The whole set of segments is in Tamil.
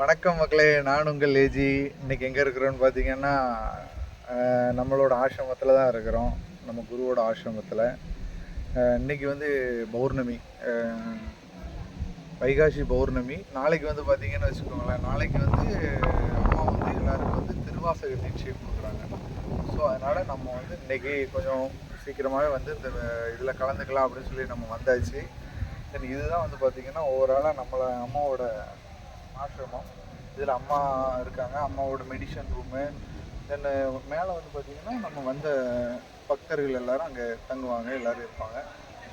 வணக்கம் மக்களே நான் உங்கள் ஏஜி இன்னைக்கு எங்கே இருக்கிறோன்னு பார்த்தீங்கன்னா நம்மளோட ஆசிரமத்தில் தான் இருக்கிறோம். நம்ம குருவோட ஆசிரமத்தில். இன்னைக்கு வந்து பௌர்ணமி. வைகாசி பௌர்ணமி. நாளைக்கு வந்து பார்த்தீங்கன்னு வச்சுக்கோங்களேன் நாளைக்கு வந்து அம்மா வந்து எல்லாருக்கும் வந்து திருவாசக தீட்சை கொடுக்குறாங்க. ஸோ அதனால் நம்ம வந்து இன்னைக்கு கொஞ்சம் சீக்கிரமாகவே வந்து இந்த இதில் கலந்துக்கலாம் அப்படின்னு சொல்லி நம்ம வந்தாச்சு. தென் இதுதான் வந்து பார்த்திங்கன்னா ஓவராலாக நம்மளை அம்மாவோட ஆசிரமம். இதில் அம்மா இருக்காங்க. அம்மாவோட மெடிஷன் ரூமு தென் மேலே வந்து பார்த்திங்கன்னா நம்ம வந்த பக்தர்கள் எல்லாரும் அங்கே தங்குவாங்க. எல்லாரும் இருப்பாங்க.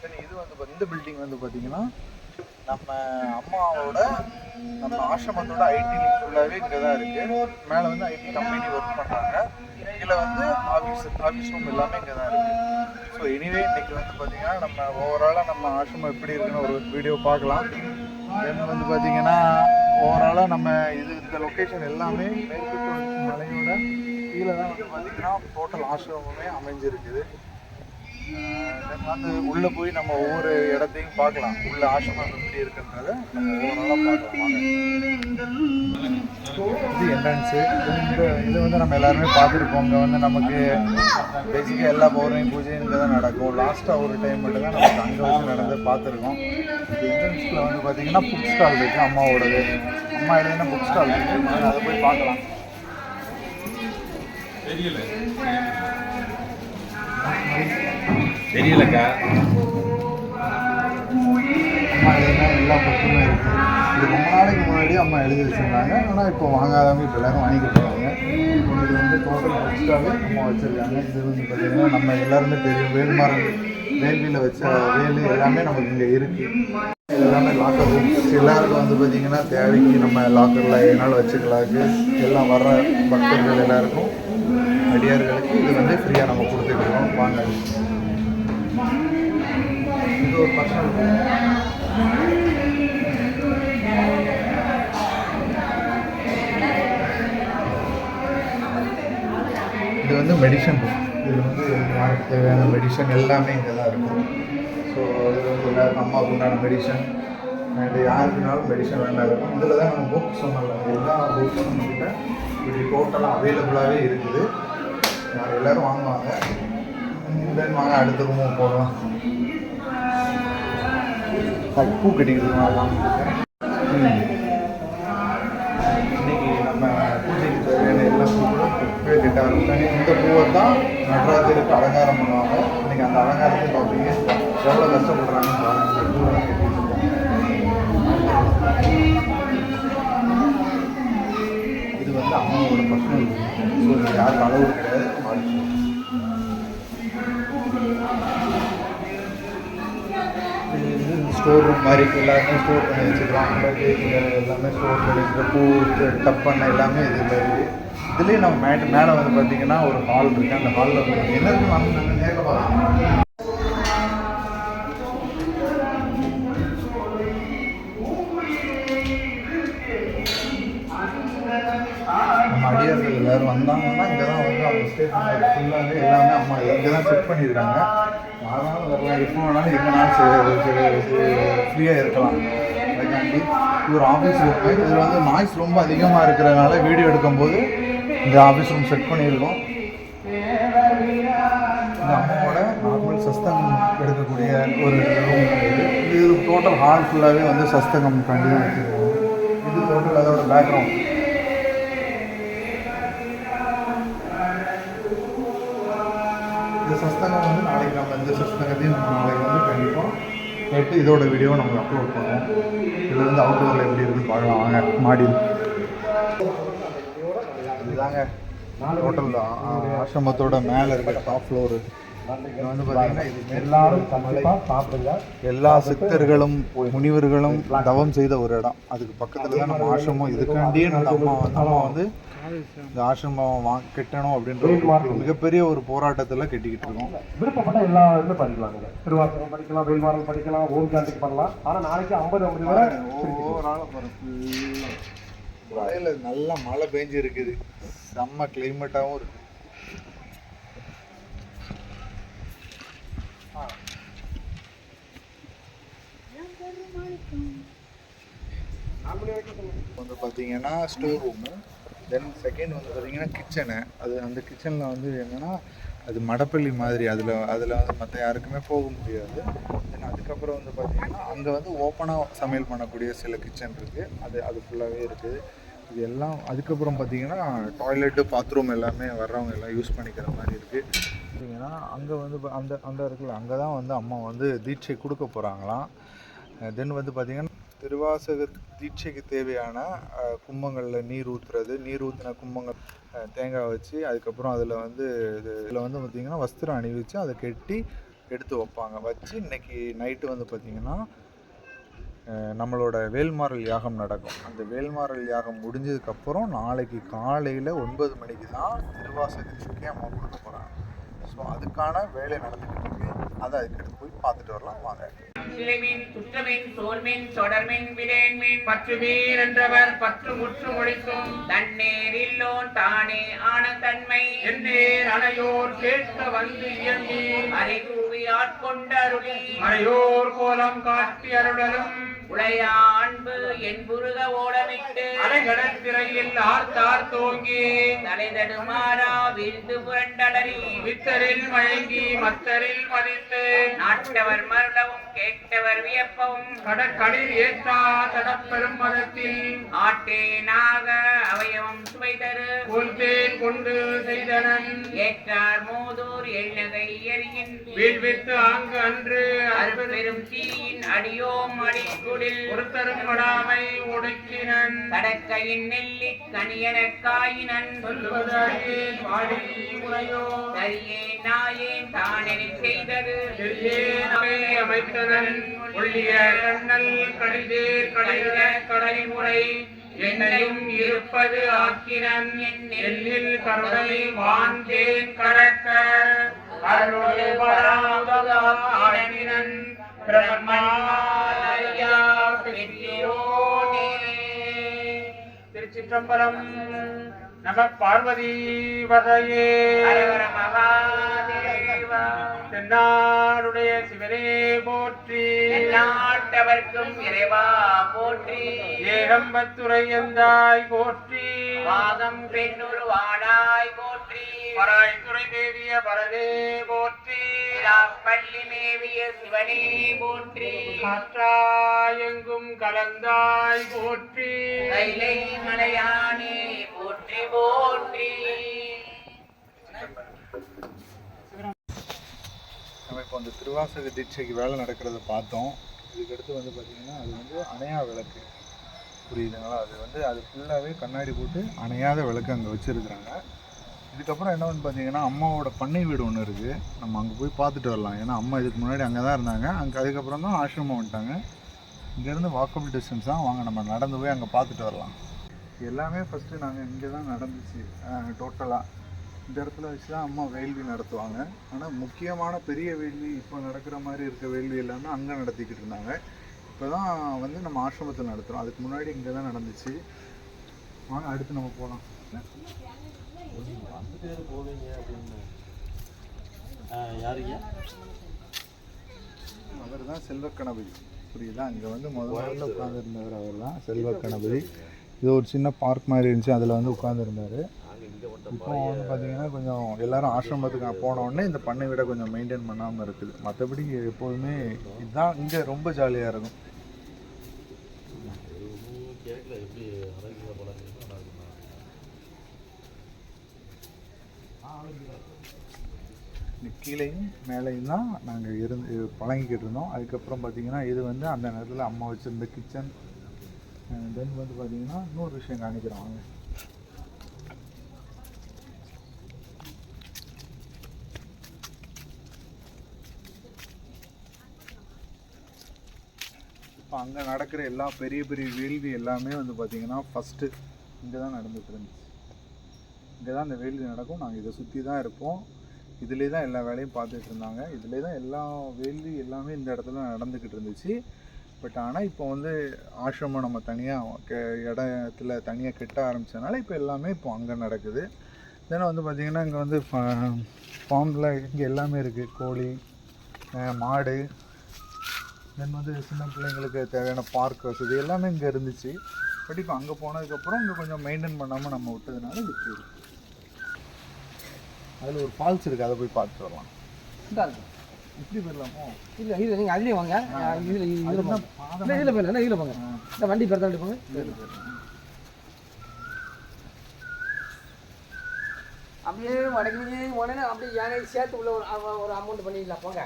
தென் இது வந்து இந்த பில்டிங் வந்து பார்த்திங்கன்னா நம்ம அம்மாவோட நம்ம ஆசிரமத்தோட ஐடி ஃபுல்லாகவே இங்கே தான் இருக்குது மேலே வந்து ஐடி கம்பெனி ஒர்க் பண்ணுறாங்க கீழே வந்து ஆஃபீஸ் ஆஃபீஸ் ரூம் எல்லாமே இங்கே தான் இருக்குது ஸோ எனிவே இன்னைக்கு வந்து பார்த்தீங்கன்னா நம்ம ஓவராலாக நம்ம ஆசிரமம் எப்படி இருக்குன்னு ஒரு வீடியோ பார்க்கலாம். தென் வந்து பார்த்தீங்கன்னா ஓவராலாக நம்ம இது இந்த லொக்கேஷன் எல்லாமே மேற்கு தொடர்ச்சி மலையோட கீழே தான் வந்து பார்த்தீங்கன்னா டோட்டல் ஆசிரமமே அமைஞ்சிருக்குது. வந்து உள்ளே போய் நம்ம ஒவ்வொரு இடத்தையும் பார்க்கலாம். உள்ள ஆசிரமம் எப்படி இருக்குன்றத நம்ம ஓவராலாக பார்க்கலாம். இது என்ட்ரன்ஸு இந்த இது வந்து நம்ம எல்லாருமே பார்த்துருப்போம். இங்கே வந்து நமக்கு பேசிக்காக எல்லா பௌர்ணமி பூஜையும் இங்கே தான் நடக்கும். லாஸ்ட்டாக ஒரு டைம் மட்டும் தான் நமக்கு அங்கே வந்து நடந்து பார்த்துருக்கோம். என்ட்ரன்ஸில் வந்து பார்த்தீங்கன்னா புக் ஸ்டால் இருக்குது அம்மாவோடது. அம்மா எழுதின புக் ஸ்டால் இருக்குது அதை போய் பார்க்கலாம். தெரியலக்கா. அம்மா எழுதின எல்லா புக்குமே இருக்குது இது ரொம்ப நாளைக்கு முன்னாடி அம்மா எழுதி வச்சுருந்தாங்க. ஆனால் இப்போ வாங்காதவங்க இப்போ எல்லாரும் வாங்கிட்டு போகிறாங்க இது வந்து டோட்டல் புக் ஸ்டாலே அம்மா வச்சுருக்காங்க. இது வந்து பார்த்தீங்கன்னா நம்ம எல்லாருமே தெரியும். வேல்மாறன் வேள்வியில் வச்ச வேலு எல்லாமே நமக்கு இங்கே இருக்குது எல்லாமே லாக்கர் ரூம்ஸ் எல்லாருக்கும் வந்து பார்த்தீங்கன்னா தேவைக்கு நம்ம லாக்கரில் என்னால் வச்சுக்கலாக்கு எல்லாம் வர்ற பக்தர்கள் எல்லாருக்கும் அடியார்களுக்கு இது வந்து ஃப்ரீயாக நம்ம கொடுத்துருக்கோம் வாங்க. இது ஒரு பர்சனல் இது வந்து மெடிசன் புக் இது வந்து யாருக்கு தேவையான மெடிசன் எல்லாமே இங்கே தான் இருக்கும். ஸோ இது வந்து எல்லாருக்கும் அம்மாவுக்கு உண்டான மெடிசன் அண்ட் யாருக்குனாலும் மெடிசன் வேண்டாம். இருக்கும் இதில் தான் நம்ம புக் சொன்னல எல்லா புக்ஸும் நம்மகிட்ட இப்படி டோட்டலாக அவைலபிளாகவே இருக்குது. யார் எல்லோரும் வாங்குவாங்க. தென் வாங்க அடுத்த ரூமும் போகலாம். பூ கட்டிக்கிட்டு வாங்கலாம் இன்னைக்கு நம்ம பூஜைக்கு தேவையான எல்லா பூக்களும் பூவே கட்ட ஆரம்பிச்சாங்க. இந்த பூவை தான் நடராஜருக்கு அலங்காரம் பண்ணுவாங்க. இன்னைக்கு அந்த அலங்காரத்தை பார்ப்பீங்க. எவ்வளோ கஷ்டப்படுறாங்கன்னு இது வந்து அம்மாவோட பர்சனல் ஸோ இது யாருக்கு அளவு கிடையாது ஸ்டோர் ரூம் மாதிரி எல்லாமே ஸ்டோர் பண்ணி வச்சுக்கலாம். எல்லாமே ஸ்டோர் பண்ணி வச்சுருக்க பூ டப்பண்ண எல்லாமே இதில் இருக்குது இதுலேயே நம்ம மேட் மேலே வந்து பார்த்தீங்கன்னா ஒரு ஹால் இருக்குது அந்த ஹாலில் வந்து என்ன நேரில் பார்க்கலாம் ஃபுல்லாகவே எல்லாமே அம்மா இங்கே தான் செட் பண்ணியிருக்காங்க யாராலும் வரலாம் எப்போ வேணாலும் எங்கேனாலும் ஃப்ரீயாக இருக்கலாம். அதுக்காண்டி ஒரு ஆஃபீஸ் இருக்கு இதில் வந்து நாய்ஸ் ரொம்ப அதிகமாக இருக்கிறதுனால வீடியோ எடுக்கும்போது இந்த ஆஃபீஸ் ரூம் செட் பண்ணியிருக்கோம். இந்த அம்மாவோட நார்மல் சஸ்தங்கம் எடுக்கக்கூடிய ஒரு ரூம் இது. இது டோட்டல் ஹால் ஃபுல்லாகவே வந்து சஸ்தங்கம் பண்ணி வச்சுருக்கோம் இது டோட்டல் அதோட பேக்ரவுண்ட் இந்த சஸ்தங்கம் வந்து நாளைக்கு நம்ம இந்த சஸ்தங்கத்தையும் நம்ம நாளைக்கு வந்து கண்டிப்பாக கேட்டு இதோட வீடியோவை நம்ம அப்லோட் பண்ணுவோம். இதில் வந்து அவுட்டோரில் எப்படி இருக்குன்னு பார்க்கலாம். வாங்க மாடி. இதுதாங்க. டோட்டல் ஆசிரமத்தோட மேலே இருக்கிற டாப் ஃப்ளோரு வந்து பார்த்தீங்கன்னா இது எல்லாரும் சாப்பிடுங்க. எல்லா சித்தர்களும் முனிவர்களும் தவம் செய்த ஒரு இடம். அதுக்கு பக்கத்தில் தான் நம்ம ஆசிரமம். இதுக்காண்டியே நம்ம அம்மா வந்து அம்மா வந்து இந்த ஆசிரமம் வா கட்டணும் அப்படின்ற ஒரு மிகப்பெரிய ஒரு போராட்டத்தில் கட்டிக்கிட்டு இருக்கோம். விருப்பப்பட்ட எல்லா இதுமே படிக்கலாம் நீங்கள் திருவாசகம் படிக்கலாம் வேல்மாறல் படிக்கலாம் ஓம் சாந்திக்கு பண்ணலாம். ஆனால் நாளைக்கு ஐம்பது ஐம்பது வரை மழையில் நல்லா மழை பெஞ்சு இருக்குது செம்ம கிளைமேட்டாகவும் இருக்கு. வந்து பார்த்தீங்கன்னா ஸ்டோர் ரூமு தென் செகண்ட் வந்து பார்த்திங்கன்னா கிச்சனு அது அந்த கிச்சனில் வந்து என்னென்னா அது மடப்பள்ளி மாதிரி அதில் அதில் வந்து மற்ற யாருக்குமே போக முடியாது. தென் அதுக்கப்புறம் வந்து பார்த்திங்கன்னா அங்கே வந்து ஓப்பனாக சமையல் பண்ணக்கூடிய சில கிச்சன் இருக்குது அது அது ஃபுல்லாகவே இருக்குது இது எல்லாம் அதுக்கப்புறம் பார்த்திங்கன்னா டாய்லெட்டு பாத்ரூம் எல்லாமே வர்றவங்க எல்லாம் யூஸ் பண்ணிக்கிற மாதிரி இருக்குது பார்த்தீங்கன்னா அங்கே வந்து ப- அந்த அந்த இருக்குல்ல அங்கே தான் வந்து அம்மா வந்து தீட்சை கொடுக்க போகிறாங்களாம் தென் வந்து பார்த்திங்கன்னா திருவாசக தீட்சைக்கு தேவையான கும்பங்களில் நீர் ஊற்றுறது நீர் ஊற்றின கும்பங்கள் தேங்காய் வச்சு அதுக்கப்புறம் அதில் வந்து இது இதில் வந்து பார்த்திங்கன்னா வஸ்திரம் அணிவிச்சு அதை கெட்டி எடுத்து வைப்பாங்க. வச்சு இன்னைக்கு நைட்டு வந்து பார்த்திங்கன்னா நம்மளோட வேல்மாறல் யாகம் நடக்கும். அந்த வேல்மாறல் யாகம் முடிஞ்சதுக்கப்புறம் நாளைக்கு காலையில் ஒன்பது மணிக்கு தான் திருவாசகத்துக்கே அம்மா கொடுக்க போகிறாங்க ஸோ அதுக்கான வேலை நடந்துக்கிட்டு இருக்கு. அதை அதுக்கு போய் பார்த்துட்டு வரலாம். வாங்க. சோர்மின் தொடர்மின் விடேன்மின் பற்றுமீன் என்றவர் பற்று முற்று ஒழிக்கும். தன்னேர் இல்லோன் தானே ஆன தன்மை என்னேர் அணையோர் கேட்க வந்து இயங்கி மறையோர் கோலம் காட்டி அருளலும். உளையா அன்பு என் புருக ஓடமிட்டு அலைகடல் திரையில் ஆர்த்தார் தோங்கி தலைதடுமாறா விருந்து புரண்டலரி வித்தரில் மயங்கி மத்தரில் மதித்து நாட்டவர் மருளவும் கேட்டவர் வியப்பவும் கடற்கடில் ஏற்றா தடப்பெரும் மதத்தில் ஆட்டேனாக அவயவம் சுவை தரு கொல்தேன் கொண்டு செய்தனன் ஏற்றார் மோதூர் எண்ணகை எரியின் வீழ்வித்து ஆங்கு அன்று அற்பெரும் அருபெரும் தீயின் அடியோம் அடிக்குடில் ஒருத்தரும் படாமை ஒடுக்கினன். கடற்கையின் நெல்லி கனியனக் காயினன். சொல்லுவது அறியேன் வாடி முறையோ சரியே நாயேன் தானெனச் செய்தது. அமைத்தனன். ஒள்ளிய கண்ணல் கடித கடைமுறை என்னையும் இருப்பது ஆக்கினன். எண்ணில் கருணை வான்தேன் கடக்க. பிரம்மாலயா பெற்றியோனே திருச்சிற்றம்பலம் நம பார்வதி வதையே தென்னாருடைய சிவனே போற்றி. எல்லாட்டவர்க்கும் இறைவா போற்றி. ஏகம்பத்துரை எந்தாய் போற்றி. பாகம் பெண்ணுரு வாடாய் போற்றி. பராய்த்துறை தேவிய பரதே போற்றி பள்ளி மேவிய சிவனே போற்றி. காற்றாயெங்கும் கலந்தாய் போற்றி. கைலை மலையானே போற்றி போற்றி. நம்ம இப்போ அந்த திருவாசக தீட்சைக்கு வேலை நடக்கிறத பார்த்தோம். இதுக்கடுத்து வந்து பார்த்திங்கன்னா அது வந்து அணையா விளக்கு. புரியுதுங்களா? அது வந்து அது ஃபுல்லாகவே கண்ணாடி போட்டு அணையாத விளக்கு அங்கே வச்சுருக்குறாங்க. இதுக்கப்புறம் என்ன பார்த்தீங்கன்னா அம்மாவோட பண்ணை வீடு ஒன்று இருக்குது நம்ம அங்கே போய் பார்த்துட்டு வரலாம். ஏன்னா அம்மா இதுக்கு முன்னாடி அங்கே தான் இருந்தாங்க. அங்கே அதுக்கப்புறம் தான் ஆசிரமம் வந்துட்டாங்க. இங்கேருந்து வாக்கபிள் டிஸ்டன்ஸ் தான் வாங்க. நம்ம நடந்து போய் அங்கே பார்த்துட்டு வரலாம். எல்லாமே ஃபஸ்ட்டு நாங்கள் இங்கே தான் நடந்துச்சு. டோட்டலாக இந்த இடத்துல வச்சு தான் அம்மா வேள்வி நடத்துவாங்க. ஆனால் முக்கியமான பெரிய வேள்வி இப்போ நடக்கிற மாதிரி இருக்க வேள்வி எல்லாமே அங்கே நடத்திக்கிட்டு இருந்தாங்க. இப்போ தான் வந்து நம்ம ஆசிரமத்தில் நடத்துகிறோம் அதுக்கு முன்னாடி இங்கே தான் நடந்துச்சு. வாங்க அடுத்து நம்ம போகலாம் யாருங்க? அவர் தான் செல்வ கணபதி. புரியுதா? இங்கே வந்து முதல்ல உட்காந்துருந்தவர் அவர் தான் செல்வ கணபதி. இது ஒரு சின்ன பார்க் மாதிரி இருந்துச்சு அதில் வந்து உட்காந்துருந்தாரு இப்போ வந்து பார்த்தீங்கன்னா கொஞ்சம் எல்லாரும் ஆசிரமத்துக்கு போனோடனே இந்த பண்ணை விட கொஞ்சம் மெயின்டைன் பண்ணாமல் இருக்குது. மற்றபடி எப்போதுமே இதுதான் இங்கே ரொம்ப ஜாலியாக இருக்கும் இந்த கீழேயும் மேலேயும் தான் நாங்கள் இருந்து பழங்கிக்கிட்டு இருந்தோம். அதுக்கப்புறம் பார்த்தீங்கன்னா இது வந்து அந்த நேரத்தில் அம்மா வச்சுருந்த கிச்சன் தென் வந்து பார்த்தீங்கன்னா இன்னொரு விஷயம் காணிக்கிறோம் வாங்க. இப்போ அங்கே நடக்கிற எல்லா பெரிய பெரிய வேள்வி எல்லாமே வந்து பார்த்தீங்கன்னா ஃபஸ்ட்டு இங்கே தான் நடந்துட்டு இருந்துச்சு. இங்கே தான் இந்த வேள்வி நடக்கும். நாங்கள் இதை சுற்றி தான் இருப்போம். இதிலே தான் எல்லா வேலையும் பார்த்துட்டு இருந்தாங்க இதிலே தான் எல்லா வேலையும் எல்லாமே இந்த இடத்துல நடந்துக்கிட்டு இருந்துச்சு பட் ஆனால் இப்போ வந்து ஆசிரமம் நம்ம தனியாக கெ இடத்துல தனியாக கெட்ட ஆரம்பித்ததுனால இப்போ எல்லாமே இப்போ அங்கே நடக்குது. தென் வந்து பார்த்திங்கன்னா இங்கே வந்து ஃபார்மில் இங்கே எல்லாமே இருக்குது கோழி மாடு தென் வந்து சின்ன பிள்ளைங்களுக்கு தேவையான பார்க் வசதி எல்லாமே இங்கே இருந்துச்சு. பட் இப்போ அங்கே போனதுக்கப்புறம் இங்கே கொஞ்சம் மெயின்டைன் பண்ணாமல் நம்ம விட்டதுனால இது அதில் ஒரு ஃபால்ஸ் இருக்குது அதை போய் பார்த்துட்டு வரலாம். இப்படி போயிடலாமோ? இல்லை இதில் நீங்கள் அதுலேயே வாங்க. இதில் இதில் போங்க. இதில் போங்க இதில் போங்க. இந்த வண்டி பேர் தான் போங்க. அப்படியே வடக்கு உடனே அப்படியே யானை சேர்த்து உள்ள ஒரு அமௌண்ட் பண்ணிடலாம். போங்க.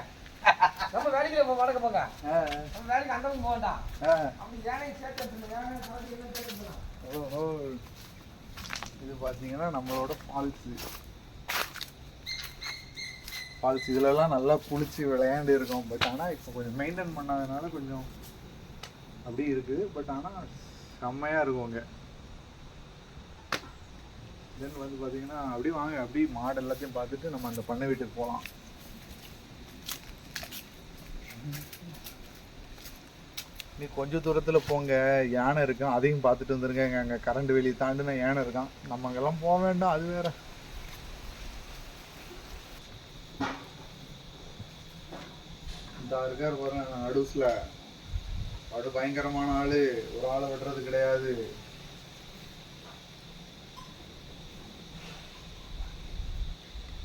நம்ம வேலைக்கு போ வடக்கு போங்க. நம்ம வேலைக்கு அந்த போக வேண்டாம். அப்படி யானை சேர்த்து. ஓஹோ. இது பார்த்தீங்கன்னா நம்மளோட ஃபால்ஸு ஃபால்ஸ் இதுலலாம் நல்லா குளிச்சு விளையாண்டு இருக்கோம். பட் ஆனால் இப்போ கொஞ்சம் மெயின்டைன் பண்ணாதனால கொஞ்சம் அப்படி இருக்குது பட் ஆனால் செம்மையாக இருக்கும் அங்கே. தென் வந்து பார்த்தீங்கன்னா அப்படியே வாங்க. அப்படியே மாடு எல்லாத்தையும் பார்த்துட்டு நம்ம அந்த பண்ணை வீட்டுக்கு போகலாம் நீ கொஞ்சம் தூரத்தில் போங்க. யானை இருக்கும் அதையும் பார்த்துட்டு வந்துருங்க. அங்கே கரண்ட் வெளியே தாண்டின யானை இருக்கான். நம்ம அங்கெல்லாம் போக வேண்டாம். அது வேறு. இந்த இருக்கார் பாருங்க நடுஸில் அது பயங்கரமான ஆளு. ஒரு ஆளை விடுறது கிடையாது.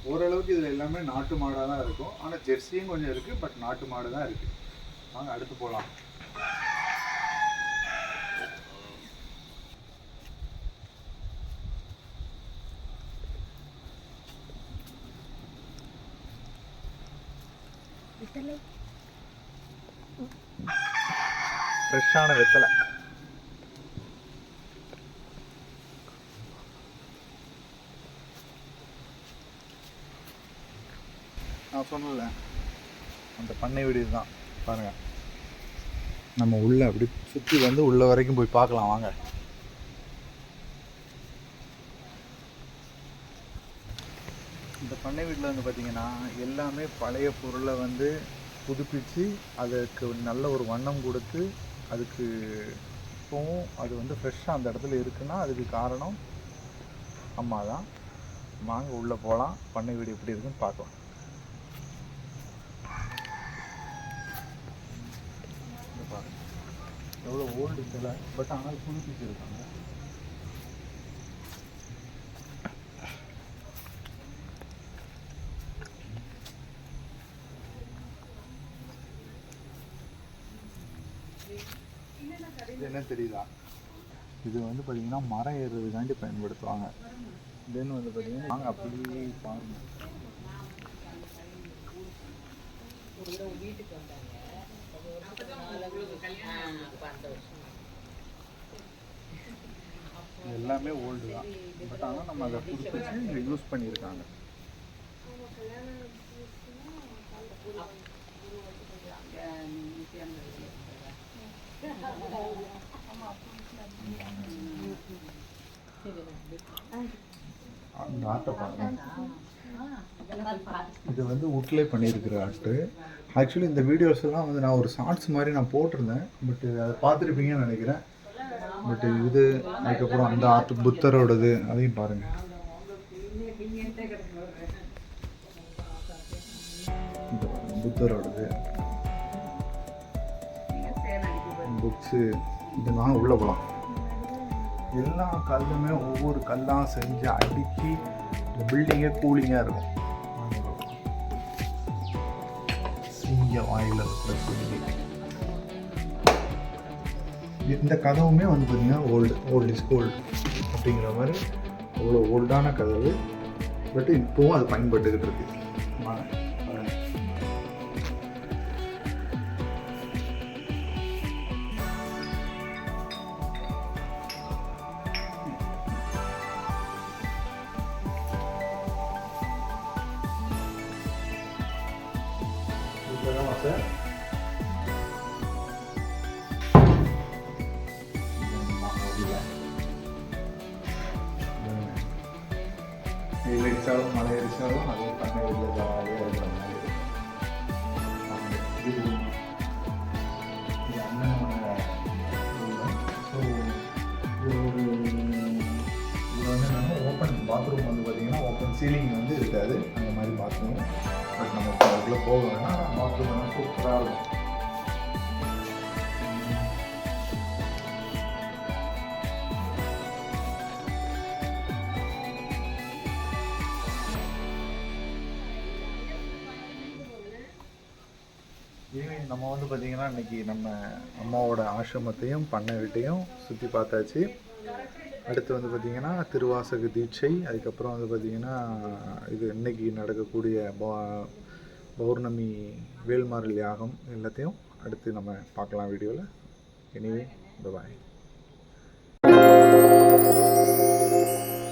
ஓரளவுக்கு இதில் எல்லாமே நாட்டு மாடாக தான் இருக்கும். ஆனால் ஜெர்சியும் கொஞ்சம் இருக்குது பட் நாட்டு மாடு தான் இருக்குது வாங்க அடுத்து போகலாம் ஃப்ரெஷ்ஷான வெத்தலை. நான் சொன்னல அந்த பண்ணை வீடு தான் பாருங்க. நம்ம உள்ள அப்படி சுற்றி வந்து உள்ள வரைக்கும் போய் பார்க்கலாம் வாங்க. இந்த பண்ணை வீட்டில் வந்து பார்த்தீங்கன்னா எல்லாமே பழைய பொருளை வந்து புதுப்பித்து அதுக்கு நல்ல ஒரு வண்ணம் கொடுத்து அதுக்கு இப்போவும் அது வந்து ஃப்ரெஷ்ஷாக அந்த இடத்துல இருக்குன்னா அதுக்கு காரணம் அம்மா தான் வாங்க உள்ளே போகலாம் பண்ணை வீடு எப்படி இருக்குன்னு பார்க்கலாம். எவ்வளோ ஓல்டு சிலை. பட் ஆனால் புதுப்பிச்சிருக்காங்க. என்ன தெரியுதா இது வந்து பார்த்தீங்கன்னா மரம் ஏறுறதுக்காண்டி பயன்படுத்துவாங்க. தென் வந்து பார்த்தீங்கன்னா நாங்கள் அப்படியே பாருங்க. எல்லாமே ஓல்டு தான். பட் ஆனால் நம்ம அதை புதுப்பிச்சு இங்கே யூஸ் பண்ணியிருக்காங்க அந்த ஆட்டை இது வந்து உட்லே பண்ணியிருக்கிற ஆர்ட்டு. ஆக்சுவலி இந்த வீடியோஸ் எல்லாம் வந்து நான் ஒரு ஷார்ட்ஸ் மாதிரி நான் போட்டிருந்தேன். பட் அதை பார்த்துருப்பீங்கன்னு நினைக்கிறேன். பட் இது அதுக்கப்புறம் அந்த ஆர்ட் புத்தரோடது அதையும் பாருங்கள் புத்தரோடது. புக்ஸு இதெல்லாம் உள்ளே போகலாம் எல்லா கல்லுமே ஒவ்வொரு கல்லாக செஞ்சு அடுக்கி இந்த பில்டிங்கே கூலிங்காக இருக்கும். சிங்க வாயில் இந்த கதவுமே வந்து பார்த்தீங்கன்னா ஓல்டு ஓல்டு இஸ் கோல்டு அப்படிங்கிற மாதிரி அவ்வளோ ஓல்டான கதவு. பட் இப்போவும் அது பயன்பட்டுக்கிட்டு இருக்கு. அடித்தாலும் மழை பண்ண அதே வீட்டில் ஜாலியாக இருக்கிற மாதிரி இது அண்ணனோட ஸோ இது ஒரு இது வந்து நம்ம ஓப்பன் பாத்ரூம் வந்து பார்த்தீங்கன்னா ஓப்பன் சீலிங் வந்து இருக்காது அந்த மாதிரி பாத்ரூம் பட் நம்ம அதுக்குள்ளே போக வேணால் பாத்ரூம் வந்து சூப்பராக இருக்கும் நம்ம வந்து பார்த்திங்கன்னா இன்னைக்கு நம்ம அம்மாவோட ஆசிரமத்தையும் பண்ணை வீட்டையும் சுற்றி பார்த்தாச்சு. அடுத்து வந்து பார்த்திங்கன்னா திருவாசக தீட்சை அதுக்கப்புறம் வந்து பார்த்திங்கன்னா இது இன்னைக்கு நடக்கக்கூடிய பௌர்ணமி வேல்மாறல் யாகம் எல்லாத்தையும் அடுத்து நம்ம பார்க்கலாம் வீடியோவில் எனிவே பாய்